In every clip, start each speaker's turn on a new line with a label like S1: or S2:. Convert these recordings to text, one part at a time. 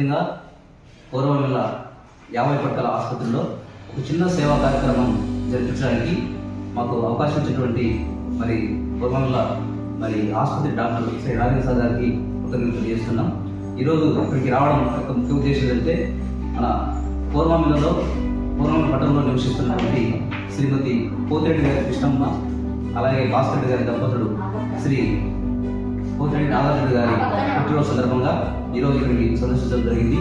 S1: పూర్వమిల్ల యాభై పట్టల ఆసుపత్రిలో ఒక చిన్న సేవా కార్యక్రమం జరిపించడానికి మాకు అవకాశం ఇచ్చినటువంటి మరి పూర్వమిల్ల మరి ఆసుపత్రి డాక్టర్ శ్రీ రాజేంద్ర గారికి కృతజ్ఞతలు చేస్తున్నాం ఈరోజు ఇక్కడికి రావడం యొక్క ముఖ్య ఉద్దేశం ఏంటంటే మన పూర్వమిల్లలో పూర్వమిల్ల పట్టణంలో నివసిస్తున్నటువంటి శ్రీమతి పోతిరెడ్డి గారి కృష్ణమ్మ అలాగే భాస్కర్ గారి దంపతుడు శ్రీ పోతిరెడ్డి నాగార్జున గారి పుట్టినరోజు సందర్భంగా ఈరోజు ఇక్కడికి సందర్శించడం జరిగింది.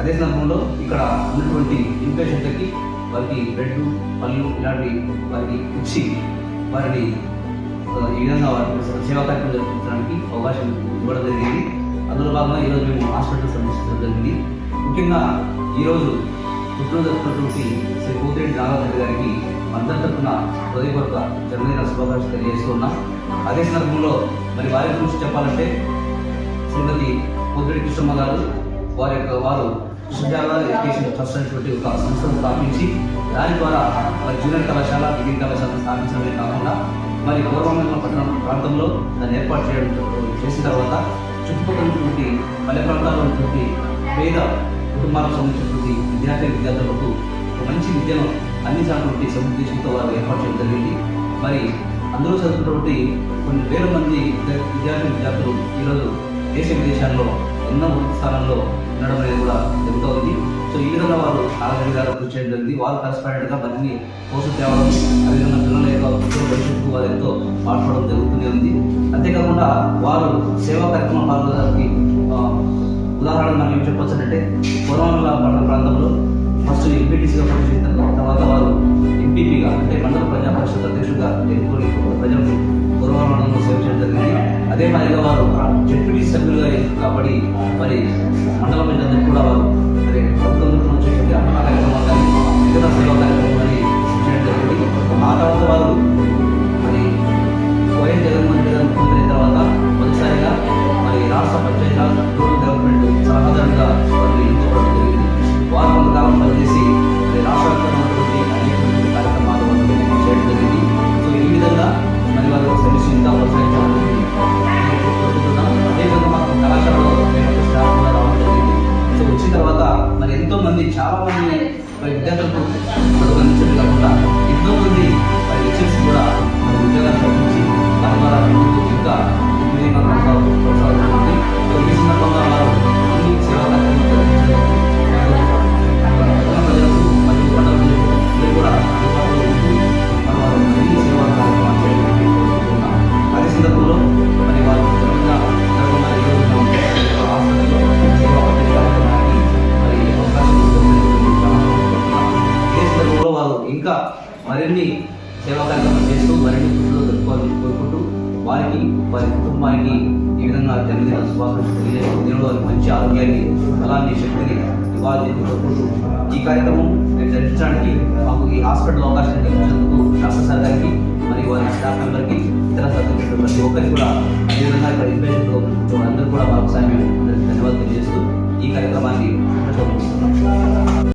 S1: అదే సందర్భంలో ఇక్కడ ఉన్నటువంటి ఇన్పేషెంట్లకి వారికి బ్రెడ్ పళ్ళు ఇలాంటి వారికి ఇచ్చి వారిని ఈ విధంగా వారి సేవా కార్యక్రమం జరిపించడానికి అవకాశం ఇవ్వడం జరిగింది. అందులో భాగంగా ఈరోజు మేము హాస్పిటల్ సందర్శించడం జరిగింది. ముఖ్యంగా ఈరోజు పుట్టినరోజు జరుపుకున్నటువంటి శ్రీ పోతిరెడ్డి నాగార్జున గారికి అందరి తరఫున హృదయపూర్వక జన్మదిన శుభాకాంక్షలు తెలియజేస్తున్నాం. అదే సందర్భంలో మరి వారి గురించి చెప్పాలంటే శ్రీమతి పొద్దుడి కృష్ణమ్మ గారు వారి యొక్క వారు కృష్ణజాల ఎడ్యుకేషన్ ట్రస్ట్ అనేటువంటి ఒక సంస్థను స్థాపించి దాని ద్వారా మరి జూనియర్ కళాశాల డిగ్రీ కళాశాలను స్థాపించడమే కాకుండా మరి పూర్వమైన పట్టణం ప్రాంతంలో దాన్ని ఏర్పాటు చేయడం చేసిన తర్వాత చుట్టుపక్కల ఉన్నటువంటి పల్లె ప్రాంతాల్లో ఉన్నటువంటి పేద కుటుంబాలకు సంబంధించినటువంటి విద్యార్థి విద్యార్థులకు ఒక మంచి విద్యను అందించాలన్నటువంటి సముద్దేశంతో వారు ఏర్పాటు చేయడం జరిగింది. మరి అందులో చదువుతున్నటువంటి కొన్ని వేల మంది విద్యార్థి విద్యార్థులు ఈరోజు దేశ విదేశాల్లో ఎన్నో ఉన్నత స్థానాల్లో ఉండడం అనేది కూడా జరుగుతూ ఉంది సో ఈ విధంగా వారు నాగరెడ్డి గారు కృషి చేయడం జరిగింది. వారు కరెస్పాండెంట్గా మరిన్ని కోసం తేవడం అదేవిధంగా పిల్లల యొక్క భవిష్యత్తు వారు ఎంతో మాట్లాడడం జరుగుతూనే ఉంది. అంతేకాకుండా వారు సేవా కార్యక్రమం పాల్గొనడానికి ఉదాహరణ మనం ఏం చెప్పొచ్చు అంటే పూర్వంలో పట్టణ ప్రాంతంలో ఫస్ట్ ఎంపీటీసీగా పనిచేసిన పరిషత్ అధ్యక్షుడిగా ఎన్నుకొని ప్రజలకు పూర్వమండలంలో సేవ చేయడం జరిగింది అదే మాదిరిగా వారు డిప్యూటీ సభ్యులుగా కాబట్టి మరి మండలం ప్రజలందరూ కూడా వారు మరి ప్రభుత్వం తరఫున మాకు కళాశాలలో. సో వచ్చిన తర్వాత మరి ఎంతో మంది చాలా మంది విద్యార్థులకు మరిన్ని సేవా కార్యక్రమాలు చేస్తూ మరిన్ని కృషులు జరుపుకోవాలని కోరుకుంటూ వారికి వారి కుటుంబానికి ఈ విధంగా జన్మదిన శుభాకాంక్షలు తెలియజేస్తూ దేవుడు వారికి మంచి ఆరోగ్యాన్ని బలాన్ని శక్తిని ఇవ్వాలని కోరుకుంటూ ఈ కార్యక్రమం నేను జరిపించడానికి మాకు ఈ హాస్పిటల్ అవకాశం ఇచ్చినందుకు డాక్టర్ సార్ గారికి మరియు వారి స్టాఫ్ మెంబర్కి ఇతర సభ్యులు ప్రతి ఒక్కరికి కూడా ఈ విధంగా